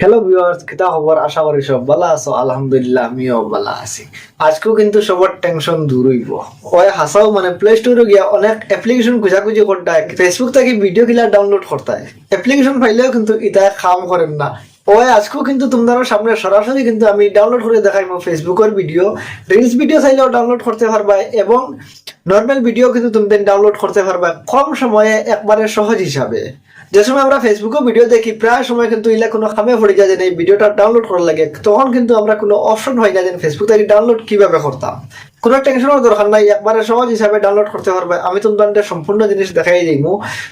Hello viewers কিতা খবর আশা করি সব ভালো আছো। আলহামদুলিল্লাহ, আমিও ভালো আছি। আজকেও কিন্তু সবার টেনশন দূর হইব। ওই হাসাও মানে প্লে স্টোরে গিয়া অনেক অ্যাপ্লিকেশন খুঁজাখুঁজি করতায় ফেসবুক থেকে ভিডিও গিলা ডাউনলোড করতায় অ্যাপ্লিকেশন ফাইলেও কিন্তু এটা কাম করেন না। ওই আজকেও কিন্তু তোমাদের সামনে সরাসরি কিন্তু আমি ডাউনলোড করে দেখাইবো ফেসবুকের ভিডিও রিলস ভিডিও চাইলেও ডাউনলোড করতে পারবা এবং নর্মাল ভিডিও কিন্তু তুমি ডাউনলোড করতে পারবা কম সময়ে একবারে সহজ হিসাবে যে সময় আমরা ফেসবুকে ভিডিও দেখি, প্রায় সময় কিন্তু ইলা কোনো খামে পড়ে যায় এই ভিডিওটা ডাউনলোড করার লাগে। তখন কিন্তু আমরা কোনো অপশন হয় যেন ফেসবুক থেকে ডাউনলোড কীভাবে করতাম। কোনো টেনশনের দরকার নাই, একবারে সহজ হিসাবে ডাউনলোড করতে পারবে। আমি তোমাদের সম্পূর্ণ জিনিস দেখাই দিই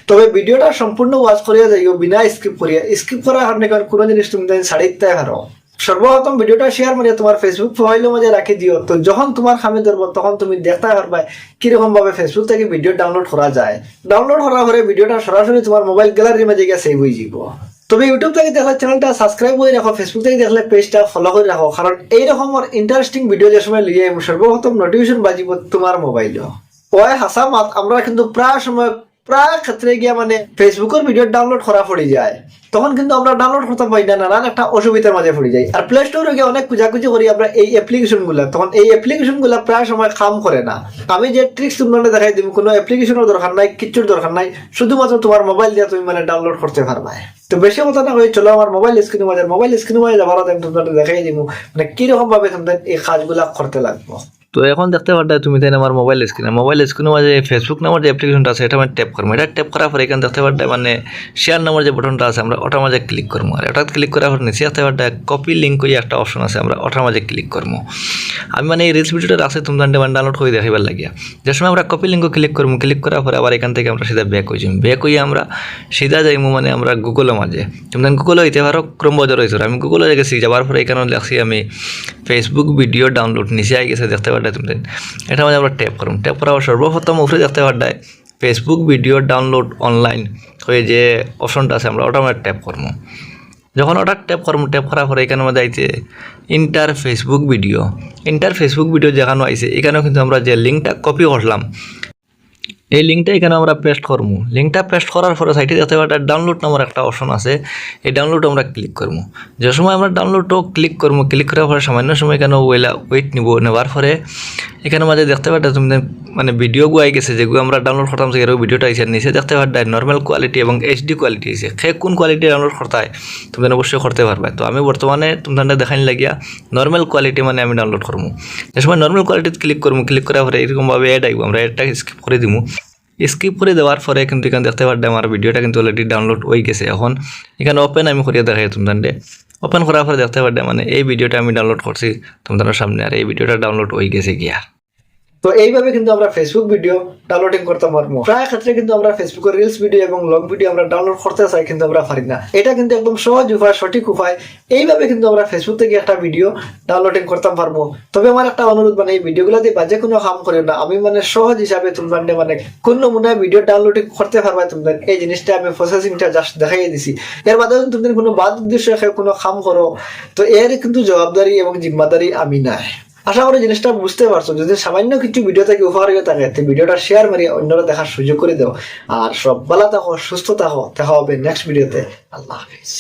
তবে ভিডিওটা সম্পূর্ণ ওয়াচ করিয়া যাইও, বিনা স্কিপ করিয়া। স্কিপ করার কারণে কোনো জিনিস তুমি ছাড়িতে পারো। সর্বপ্রথম ভিডিওটা শেয়ার মারিয়া তোমার ফেসবুক প্রোফাইলের মাঝে রাখি দিও। তো যখন তোমার খামে ধরবো, তখন তুমি দেখতে পারবা কীরকম ভাবে ফেসবুক থেকে ভিডিও ডাউনলোড করা যায়। ডাউনলোড করার পরে ভিডিওটা সরাসরি তোমার মোবাইল গ্যালারির মাঝে গিয়ে সেভ হয়ে যাব তবে ইউটিউব থেকে দেখলে চ্যানেলটা সাবস্ক্রাইব করে রাখো ফেসবুক থেকে দেখলে পেজটা ফলো করে রাখো, কারণ এই রকমের ইন্টারেস্টিং ভিডিও যে সময় লিয়ে সর্বপ্রথম নোটিফিকেশন বাজিব তোমার মোবাইলও ওই হাসা মাত, আমরা কিন্তু প্রায় সময় প্রায় ক্ষেত্রে গিয়া মানে ফেসবুকের ভিডিও ডাউনলোড করা পড়ে যায়। তখন কিন্তু আমরা ডাউনলোড করতে পারি না নানান একটা অসুবিধার মাঝে পড়ে যাই আর প্লে স্টোরে গিয়ে অনেক খুঁজাখুঁজি করি আমরা এই অ্যাপ্লিকেশনগুলা তখন এই অ্যাপ্লিকেশনগুলা প্রায় সময় কাম করে না। আমি যে ট্রিক্স তোমাদের দেখাই দিব কোনো অ্যাপ্লিকেশনের দরকার নাই, কিচ্ছুর দরকার নাই। শুধুমাত্র তোমার মোবাইল দিয়ে তুমি মানে ডাউনলোড করতে পারবে। তো বেশি কথা না হয়ে চলো আমার মোবাইল স্ক্রিনে মাঝে মোবাইল স্ক্রিনে মাঝে যাবার আমি দেখাই দিব মানে কীরকম ভাবে তোমাদের এই কাজগুলা করতে লাগবো। তো এখন দেখতে পারবে তুমি তাই আমার মোবাইল স্ক্রিনে মোবাইল স্ক্রিনের মাঝে ফেসবুক নামের যে অ্যাপ্লিকেশনটা আছে, এটা আমি ট্যাপ করব। এটা ট্যাপ করার পরে এখানে দেখতে পারবে মানে শেয়ার নামের যে বটনটা আছে, আমরা ওটার মাঝে ক্লিক করব। আর ওটা ক্লিক করার পর নিচে দেখতে পারবে কপি লিঙ্ক করে একটা অপশন আছে, আমরা ওটার মাঝে ক্লিক করব। আমি মানে এই রিলস ভিডিওটা আছে তুমি মানে ডাউনলোড করে দেখাবার লাগিয়া। যে সময় আমরা কপি লিঙ্ক ক্লিক করব ক্লিক করার পরে আবার এখান থেকে আমরা সিধা ব্যাক হয়ে যাই ব্যাক হয়ে আমরা সিধা যাইমু মানে আমরা গুগলের মাঝে। তুমি গুগলে হইতে পারো ক্রম বাজার পারো আমি গুগলে গেছি যাওয়ার পরে এখানে লেখছি আমি ফেসবুক ভিডিও ডাউনলোড নিচে আই গেছে, দেখতে পাড্ডায় তুমি। এটা মাঝে আমরা ট্যাপ করুন ট্যাপ করা সর্বপ্রথম উপরে দেখতে পাড্ডায় ফেসবুক ভিডিও ডাউনলোড অনলাইন হয়ে যে অপশনটা আছে, আমরা ওটা আমরা ট্যাপ করব যখন ওটা ট্যাপ করব ট্যাপ করার পরে এখানে আমাদের আইছে enter Facebook video enter Facebook video যেখানে আইছে, এখানেও কিন্তু আমরা যে লিঙ্কটা কপি করলাম এই লিঙ্কটা এখানে আমরা পেস্ট করব লিঙ্কটা পেস্ট করার পরে সাইটে যাতে একটা ডাউনলোড নামের একটা অপশন আছে, এই ডাউনলোড আমরা ক্লিক করব যে সময় আমরা ডাউনলোডও ক্লিক করব ক্লিক করার পরে সামান্য সময় কেন ওয়েলা ওয়েট নিব নেওয়ার পরে এখানে মাঝে দেখতে পারবে তুমি মানে ভিডিও গুয়াই গেছে যেগুলো আমরা ডাউনলোড করতাম সেগুলো ভিডিওটা আইসে নিচে দেখতে পারবে নর্মাল কোয়ালিটি এবং এইচডি কোয়ালিটি আছে সে কোন কোয়ালিটি ডাউনলোড করতে হয়, তুমি অবশ্যই করতে পারবে। তো আমি বর্তমানে তোমাদের দেখানি লাগিয়া নর্মাল কোয়ালিটি মানে আমি ডাউনলোড করব যে সময় নর্মাল কোয়ালিটিতে ক্লিক করব ক্লিক করার পরে এরকমভাবে অ্যাড আইব, আমরা অ্যাডটা স্কিপ করে দিব স্কিপ করে দেওয়ার পরে কিন্তু এখানে দেখতে পারবে আমার ভিডিওটা কিন্তু অলরেডি ডাউনলোড হয়ে গেছে। এখন এখানে ওপেন আমি করিয়ে দেখাই তোমাদের ওপেন করার পরে দেখতে পারবে মানে এই ভিডিওটা আমি ডাউনলোড করছি। তোমাদের সামনে আর এই ভিডিওটা ডাউনলোড হয়ে গেছে গিয়া। তো এইভাবে কিন্তু আমরা ফেসবুক ভিডিও ডাউনলোডিং করতে পারব প্রায় ক্ষেত্রে কিন্তু আমরা ফেসবুকের রিলস ভিডিও এবং লং ভিডিও আমরা ডাউনলোড করতে চাই কিন্তু আমরা পারি না। এটা কিন্তু একদম সহজ উপায়, সঠিক উপায়। এইভাবে কিন্তু আমরা ফেসবুক থেকে একটা ভিডিও ডাউনলোডিং করতে পারব তবে আমার একটা অনুরোধ মানে এই ভিডিওগুলো দিয়ে বাজে কোনো কাম করিও না। আমি মানে সহজ হিসাবে তোমার মানে কোন নমুনায় ভিডিও ডাউনলোডিং করতে পারবে তোমাদের এই জিনিসটা আমি প্রসেসিংটা জাস্ট দেখাই দিছি। এর যদি তুমি কোনো বাদ উদ্দেশ্য কোনো কাম করো, তো এর কিন্তু জবাবদারি এবং জিম্মাদারি আমি নাই। আশা করি জিনিসটা বুঝতে পারছ। যদি সামান্য কিছু ভিডিও থেকে উপহার হয়ে থাকে ভিডিওটা শেয়ার মারিয়ে অন্যরা দেখার সুযোগ করে দেও। আর সব ভালো থাকো, সুস্থ থাকো, দেখা হবে নেক্সট ভিডিওতে আল্লাহ হাফিজ।